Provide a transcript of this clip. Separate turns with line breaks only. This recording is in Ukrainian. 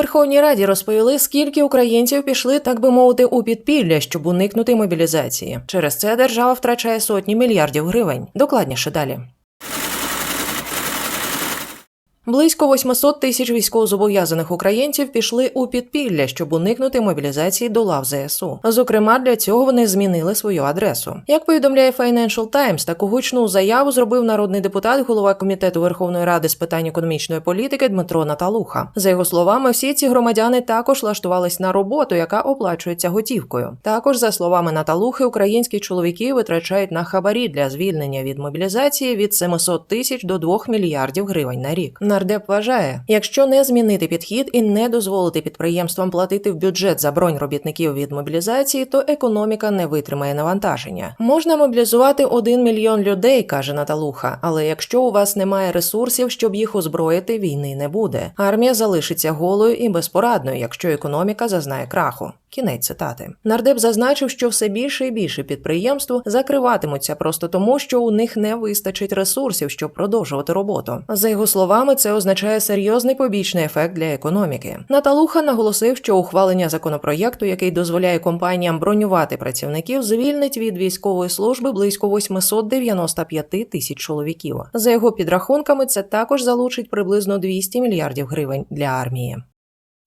Верховній Раді розповіли, скільки українців пішли, так би мовити, у підпілля, щоб уникнути мобілізації. Через це держава втрачає сотні мільярдів гривень. Докладніше далі. Близько 800 тисяч військовозобов'язаних українців пішли у підпілля, щоб уникнути мобілізації до лав ЗСУ. Зокрема, для цього вони змінили свою адресу. Як повідомляє Financial Times, таку гучну заяву зробив народний депутат, голова комітету Верховної Ради з питань економічної політики Дмитро Наталуха. За його словами, всі ці громадяни також влаштувались на роботу, яка оплачується готівкою. Також, за словами Наталухи, українські чоловіки витрачають на хабарі для звільнення від мобілізації від 700 тисяч до 2 мільярдів гривень на рік. Нардеп вважає, якщо не змінити підхід і не дозволити підприємствам платити в бюджет за бронь робітників від мобілізації, то економіка не витримає навантаження. Можна мобілізувати 1 мільйон людей, каже Наталуха. Але якщо у вас немає ресурсів, щоб їх озброїти, війни не буде. Армія залишиться голою і безпорадною, якщо економіка зазнає краху. Кінець цитати. Нардеп зазначив, що все більше і більше підприємств закриватимуться просто тому, що у них не вистачить ресурсів, щоб продовжувати роботу. За його словами, це означає серйозний побічний ефект для економіки. Наталуха наголосив, що ухвалення законопроєкту, який дозволяє компаніям бронювати працівників, звільнить від військової служби близько 895 тисяч чоловіків. За його підрахунками, це також залучить приблизно 200 мільярдів гривень для армії.